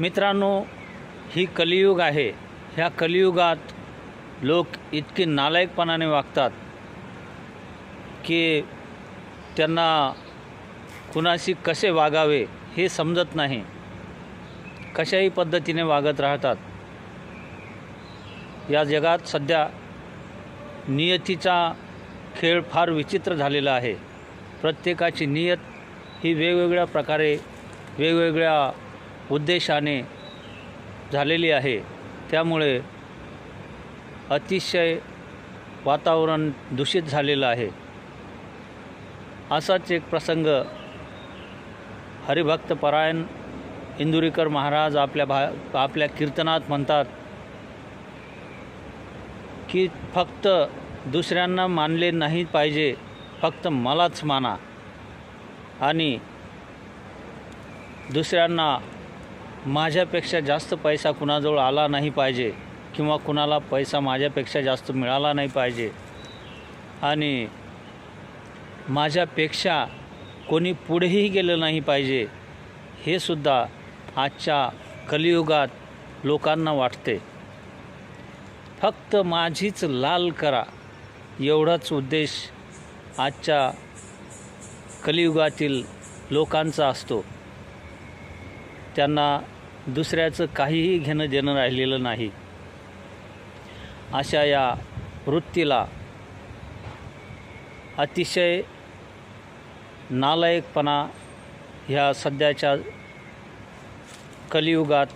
मित्रांनो ही कलियुग आहे. ह्या कलियुगात लोक इतके नालायकपणाने वागतात की त्यांना कुणाशी कसे वागावे हे समजत नाही. कशाही पद्धतीने वागत राहतात. या जगात सध्या नियतीचा खेळ फार विचित्र झालेला आहे. प्रत्येकाची नियत ही वेगवेगळ्या प्रकारे वेगवेगळ्या उद्देशाने झालेली आहे. त्यामुळे अतिशय वातावरण दूषित झालेलं आहे. असाच एक प्रसंग हरिभक्त परायण इंदुरीकर महाराज आपल्या भा आपल्या कीर्तनात म्हणतात की फक्त दुसऱ्यांना मानले नाही पाहिजे फक्त मलाच माना. आणि दुसऱ्यांना माझ्यापेक्षा जास्त पैसा कुणाजवळ आला नाही पाहिजे किंवा कुणाला पैसा माझ्यापेक्षा जास्त मिळाला नाही पाहिजे. आणि माझ्यापेक्षा कोणी पुढेही गेलं नाही पाहिजे हे सुद्धा आजच्या कलियुगात लोकांना वाटते. फक्त माझीच लाल करा एवढाच उद्देश आजच्या कलियुगातील लोकांचा असतो. त्यांना दुसऱ्याचं काहीही घेणं देणं राहिलेलं नाही. अशा या वृत्तीला अतिशय नालायकपणा ह्या सध्याच्या कलियुगात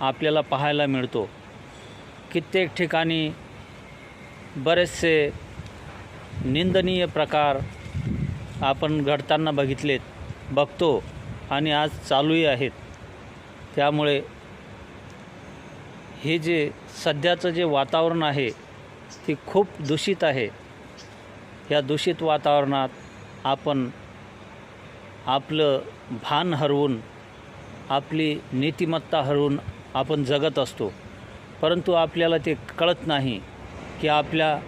आपल्याला पाहायला मिळतो. कित्येक ठिकाणी बरेचसे निंदनीय प्रकार आपण घडताना बघितलेत बघतो आणि आज चालूही आहेत. त्यामुळे हे जे सध्याचं जे वातावरण आहे ते खूप दूषित आहे. या दूषित वातावरणात आपण आपलं भान हरवून आपली नीतिमत्ता हरवून आपण जगत असतो. परंतु आपल्याला ते कळत नाही की आपल्या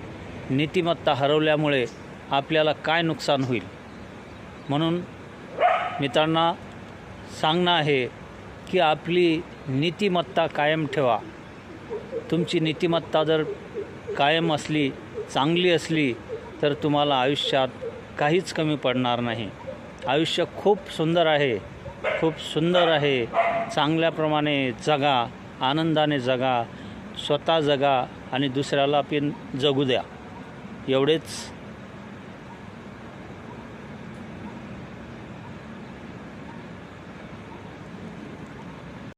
नीतिमत्ता हरवल्यामुळे आपल्याला काय नुकसान होईल. म्हणून मित्रांना सांगणं आहे की आपली नीतिमत्ता कायम ठेवा. तुमची नीतिमत्ता जर कायम असली चांगली असली तर तुम्हाला आयुष्यात काहीच कमी पडणार नाही. आयुष्य खूप सुंदर आहे खूप सुंदर आहे. चांगल्याप्रमाणे जगा आनंदाने जगा स्वतः जगा आणि दुसऱ्याला पण जगू द्या. एवढेच